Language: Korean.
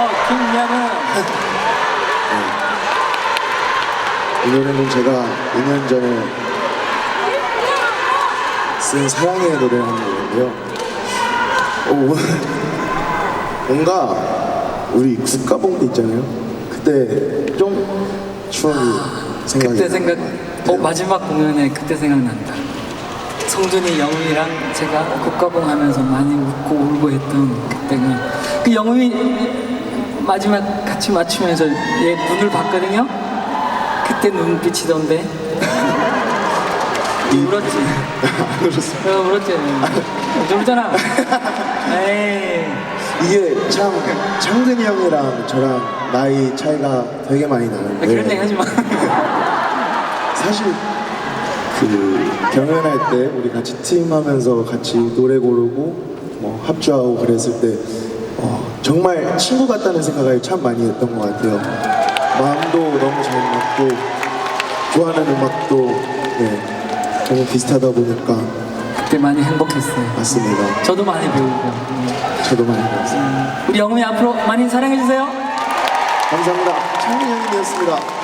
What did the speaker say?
어, 김양은 이 노래는 제가 2년 전에 쓴 사랑의 노래라는 노래인데요. 어, 오늘 뭔가 우리 국가봉 때 있잖아요. 그때 좀 추억이 생각이 그때. 생각, 어, 마지막 공연에 그때 생각난다. 성준이 영웅이랑 제가 국가봉 하면서 많이 웃고 울고 했던 그때가 그 영웅이 마지막 같이 맞추면서 얘 눈을 봤거든요. 그때 눈빛이던데. 울었지. 안 울었어요. 어, 울었지. 좀 울잖아. 에이. 이게 참 창근이 형이랑 저랑 나이 차이가 되게 많이 나는데 그런 얘기 하지 마. 사실 그 경연할 때 우리 같이 팀 하면서 같이 노래 고르고 뭐 합주하고 그랬을 때 어, 정말 친구 같다는 생각을 참 많이 했던 것 같아요. 마음도 너무 잘 맞고 좋아하는 음악도 네, 너무 비슷하다 보니까 그때 많이 행복했어요. 맞습니다. 저도 많이 배우고. 저도 많이 배웠습니다. 우리 영웅이 앞으로 많이 사랑해주세요. 감사합니다. 창민 형님이었습니다.